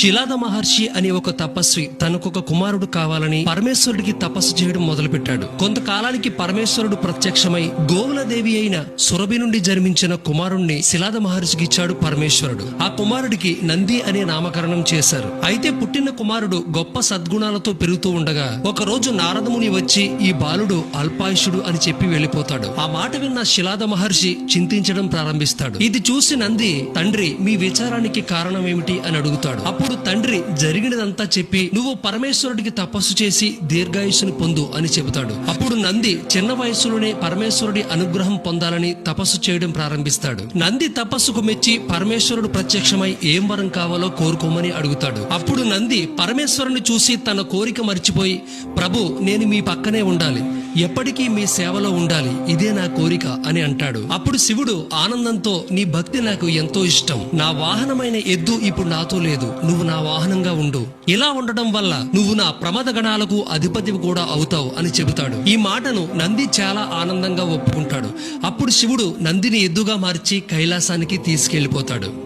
శిలాద మహర్షి అనే ఒక తపస్వి తనకొక కుమారుడు కావాలని పరమేశ్వరుడికి తపస్సు చేయడం మొదలుపెట్టాడు. కొంతకాలానికి పరమేశ్వరుడు ప్రత్యక్షమై గోవులదేవి అయిన సురభి నుండి జన్మించిన కుమారుణ్ణి శిలాద మహర్షికి ఇచ్చాడు పరమేశ్వరుడు. ఆ కుమారుడికి నంది అనే నామకరణం చేశారు. అయితే పుట్టిన కుమారుడు గొప్ప సద్గుణాలతో పెరుగుతూ ఉండగా ఒక రోజు నారదముని వచ్చి ఈ బాలుడు అల్పాయుషుడు అని చెప్పి వెళ్ళిపోతాడు. ఆ మాట విన్న శిలాద మహర్షి చింతించడం ప్రారంభిస్తాడు. ఇది చూసి నంది తండ్రి మీ విచారానికి కారణం ఏమిటి? అని అడుగుతాడు. అప్పుడు తండ్రి జరిగినదంతా చెప్పి నువ్వు పరమేశ్వరుడికి తపస్సు చేసి దీర్ఘాయుషుని పొందు అని చెబుతాడు. అప్పుడు నంది చిన్న వయసులోనే పరమేశ్వరుడి అనుగ్రహం పొందాలని తపస్సు చేయడం ప్రారంభిస్తాడు. నంది తపస్సుకు మెచ్చి పరమేశ్వరుడు ప్రత్యక్షమై ఏం వరం కావాలో కోరుకోమని అడుగుతాడు. అప్పుడు నంది పరమేశ్వరుని చూసి తన కోరిక మర్చిపోయి ప్రభు నేను మీ పక్కనే ఉండాలి. ఎప్పటికీ మీ సేవలో ఉండాలి ఇదే నా కోరిక అని అంటాడు. అప్పుడు శివుడు ఆనందంతో నీ భక్తి నాకు ఎంతో ఇష్టం. నా వాహనమైన ఎద్దు ఇప్పుడు నాతో లేదు. నువ్వు నా వాహనంగా ఉండు. ఇలా ఉండడం వల్ల నువ్వు నా ప్రమద గణాలకు అధిపతి కూడా అవుతావు అని చెబుతాడు. ఈ మాటను నంది చాలా ఆనందంగా ఒప్పుకుంటాడు. అప్పుడు శివుడు నందిని ఎద్దుగా మార్చి కైలాసానికి తీసుకెళ్ళిపోతాడు